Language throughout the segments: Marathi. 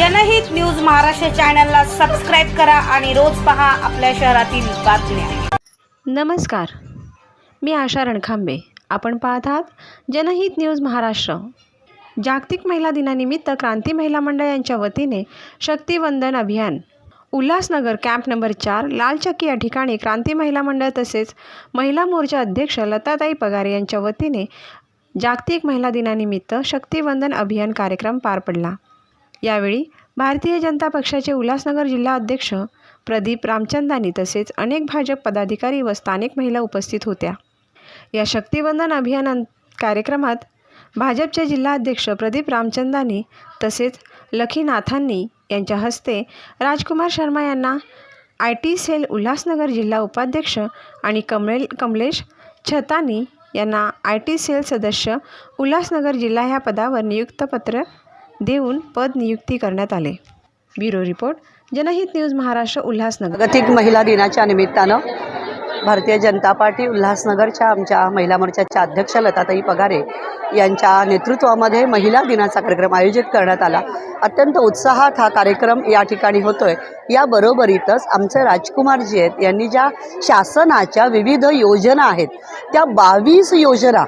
जनहित न्यूज महाराष्ट्र चॅनलला सबस्क्राईब करा आणि रोज पहा आपल्या शहरातील बातम्या. नमस्कार. मी आशा रणखांबे. आपण पाहत आहात जनहित न्यूज महाराष्ट्र. जागतिक महिला दिनानिमित्त क्रांती महिला मंडळ यांच्या वतीने शक्तिवंदन अभियान. उल्हासनगर कॅम्प नंबर चार लालचक्की या ठिकाणी क्रांती महिला मंडळ तसेच महिला मोर्चा अध्यक्ष लताताई पगार यांच्या वतीने जागतिक महिला दिनानिमित्त शक्तिवंदन अभियान कार्यक्रम पार पडला. यावेळी भारतीय जनता पक्षाचे उल्हासनगर जिल्हा अध्यक्ष प्रदीप रामचंदानी तसेच अनेक भाजप पदाधिकारी व स्थानिक महिला उपस्थित होत्या. या शक्तिवंदन अभियान कार्यक्रमात भाजपचे जिल्हाध्यक्ष प्रदीप रामचंदानी तसेच लखीनाथांनी यांच्या हस्ते राजकुमार शर्मा यांना आय टी सेल उल्हासनगर जिल्हा उपाध्यक्ष आणि कमलेल कमलेश छतानी यांना आय टी सेल सदस्य उल्हासनगर जिल्हा ह्या पदावर नियुक्तपत्र देऊन पद नियुक्ती करण्यात आले. Bureau report Janhit news Maharashtra Ulhasnagar. जागतिक महिला दिनाच्या निमित्तानं भारतीय जनता पार्टी उल्हासनगरच्या आमच्या महिला मोर्चाच्या अध्यक्ष लताताई पगारे यांच्या नेतृत्वामध्ये महिला दिनाचा कार्यक्रम आयोजित करण्यात आला. अत्यंत उत्साहात हा कार्यक्रम या ठिकाणी होतोय. या बरोबरीतच आमचे राजकुमारजी आहेत यांनी ज्या शासनाच्या विविध योजना आहेत त्या बावीस योजना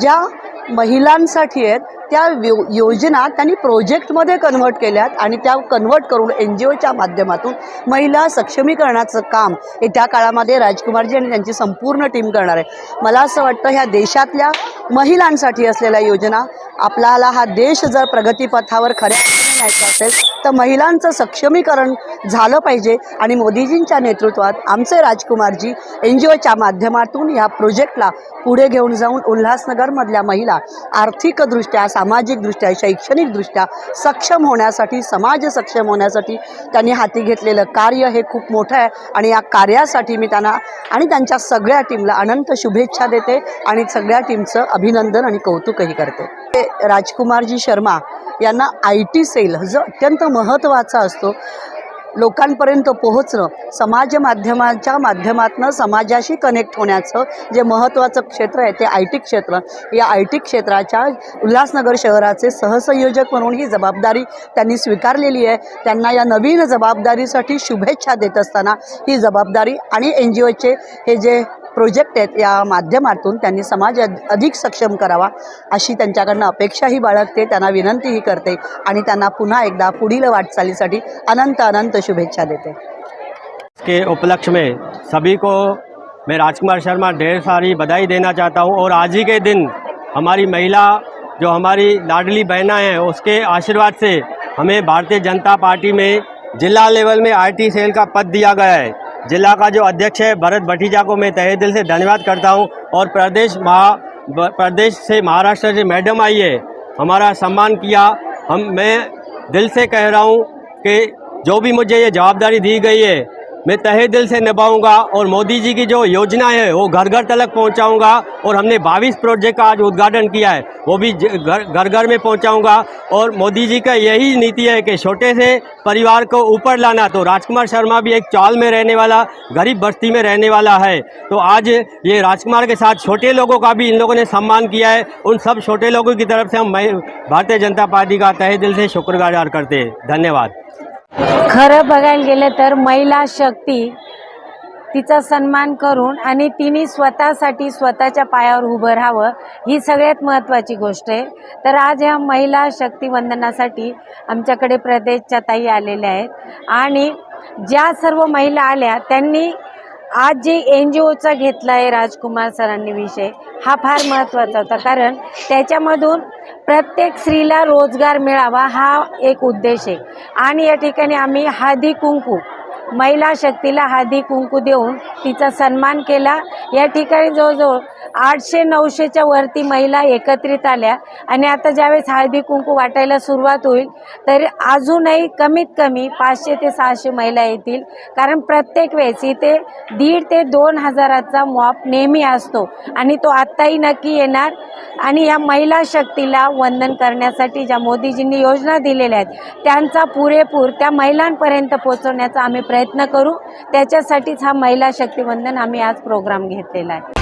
ज्या महिलांसाठी आहेत त्या योजना त्यांनी प्रोजेक्टमध्ये कन्व्हर्ट केल्यात आणि त्या कन्व्हर्ट करून एन जी ओच्या माध्यमातून महिला सक्षमीकरणाचं काम हे त्या काळामध्ये राजकुमारजी आणि त्यांची संपूर्ण टीम करणार आहे. मला असं वाटतं ह्या देशातल्या महिलांसाठी असलेल्या योजना आपल्याला हा देश जर प्रगतीपथावर खऱ्या न्यायचा असेल तर महिलांचं सक्षमीकरण झालं पाहिजे. आणि मोदीजींच्या नेतृत्वात आमचे राजकुमारजी एन जी ओच्या माध्यमातून या प्रोजेक्टला पुढे घेऊन जाऊन उल्हासनगरमधल्या महिला आर्थिकदृष्ट्या सामाजिकदृष्ट्या शैक्षणिकदृष्ट्या सक्षम होण्यासाठी समाज सक्षम होण्यासाठी त्यांनी हाती घेतलेलं कार्य हे खूप मोठं आहे. आणि या कार्यासाठी मी त्यांना आणि त्यांच्या सगळ्या टीमला अनंत शुभेच्छा देते आणि सगळ्या टीमचं अभिनंदन आणि कौतुकही करते. ते राजकुमारजी शर्मा यांना आय टी सेल जो अत्यंत महत्त्वाचा असतो लोकांपर्यंत पोहोचणं समाज माध्यमाच्या माध्यमातून समाजाशी कनेक्ट होण्याचं जे महत्त्वाचं क्षेत्र आहे ते आय टी क्षेत्र. या आय टी क्षेत्राच्या उल्हासनगर शहराचे सहसंयोजक म्हणून ही जबाबदारी त्यांनी स्वीकारलेली आहे. त्यांना या नवीन जबाबदारीसाठी शुभेच्छा देत असताना ही जबाबदारी आणि एन जी ओचे हे जे प्रोजेक्ट आहेत या माध्यमातून त्यांनी समाज अधिक सक्षम करावा अशी त्यांच्याकडनं अपेक्षाही बाळगते त्यांना विनंतीही करते आणि त्यांना पुन्हा एकदा पुढील वाटचालीसाठी अनंत अनंत शुभेच्छा देते. के उपलक्ष्य में सभी को मैं राजकुमार शर्मा ढेर सारी बधाई देना चाहता हूँ और आज ही के दिन हमारी महिला जो हमारी लाडली बहना हैं उसके आशीर्वाद से हमें भारतीय जनता पार्टी में जिला लेवल में आईटी सेल का पद दिया गया है। जिला का जो अध्यक्ष है भरत भटीजा को मैं तहे दिल से धन्यवाद करता हूँ और प्रदेश महा, प्रदेश से महाराष्ट्र से मैडम आई है, हमारा सम्मान किया। हम, मैं दिल से कह रहा हूँ कि जो भी मुझे ये जवाबदारी दी गई है मैं तहे दिल से निभाऊँगा और मोदी जी की जो योजना है, वो घर घर तक पहुंचाऊँगा और हमने 22 प्रोजेक्ट का आज उद्घाटन किया है, वो भी घर घर में पहुंचाऊँगा। और मोदी जी का यही नीति है कि छोटे से परिवार को ऊपर लाना तो राजकुमार शर्मा भी एक चाल में रहने वाला, गरीब बस्ती में रहने वाला है। तो आज ये राजकुमार के साथ छोटे लोगों का भी इन लोगों ने सम्मान किया है। उन सब छोटे लोगों की तरफ़ से हम भारतीय जनता पार्टी का तहे दिल से शुक्रगुजार करते हैं। धन्यवाद। खरं बघायला गेलं तर महिला शक्ती तिचा सन्मान करून आणि तिने स्वतःसाठी स्वतःच्या पायावर उभं राहावं ही सगळ्यात महत्त्वाची गोष्ट आहे. तर आज ह्या महिला शक्तिवंदनासाठी आमच्याकडे प्रदेशच्या ताई आलेल्या आहेत. आणि ज्या सर्व महिला आल्या त्यांनी आज जे एन जी ओचा घेतला आहे राजकुमार सरांनी विषय हा फार महत्त्वाचा होता. कारण त्याच्यामधून प्रत्येक स्त्रीला रोजगार मिळावा हा एक उद्देश आहे. आणि या ठिकाणी आम्ही हादी कुंकू महिला शक्तीला हादी कुंकू देऊन तिचा सन्मान केला. या ठिकाणी जवळजवळ आठशे नऊशेच्या वरती महिला एकत्रित आल्या. आणि आता ज्यावेळेस हळदी कुंकू वाटायला सुरुवात होईल तर अजूनही कमीत कमी पाचशे ते सहाशे महिला येतील. कारण प्रत्येक वेळेस इथे दीड ते दोन हजाराचा मॉप नेहमी असतो आणि तो आत्ताही नक्की येणार. आणि या महिला शक्तीला वंदन करण्यासाठी ज्या मोदीजींनी योजना दिलेल्या आहेत त्यांचा पुरेपूर त्या महिलांपर्यंत पोहोचवण्याचा आम्ही प्रयत्न करू. त्याच्यासाठीच हा महिला शक्ती वंदन आम्ही आज प्रोग्राम घेतलेला आहे.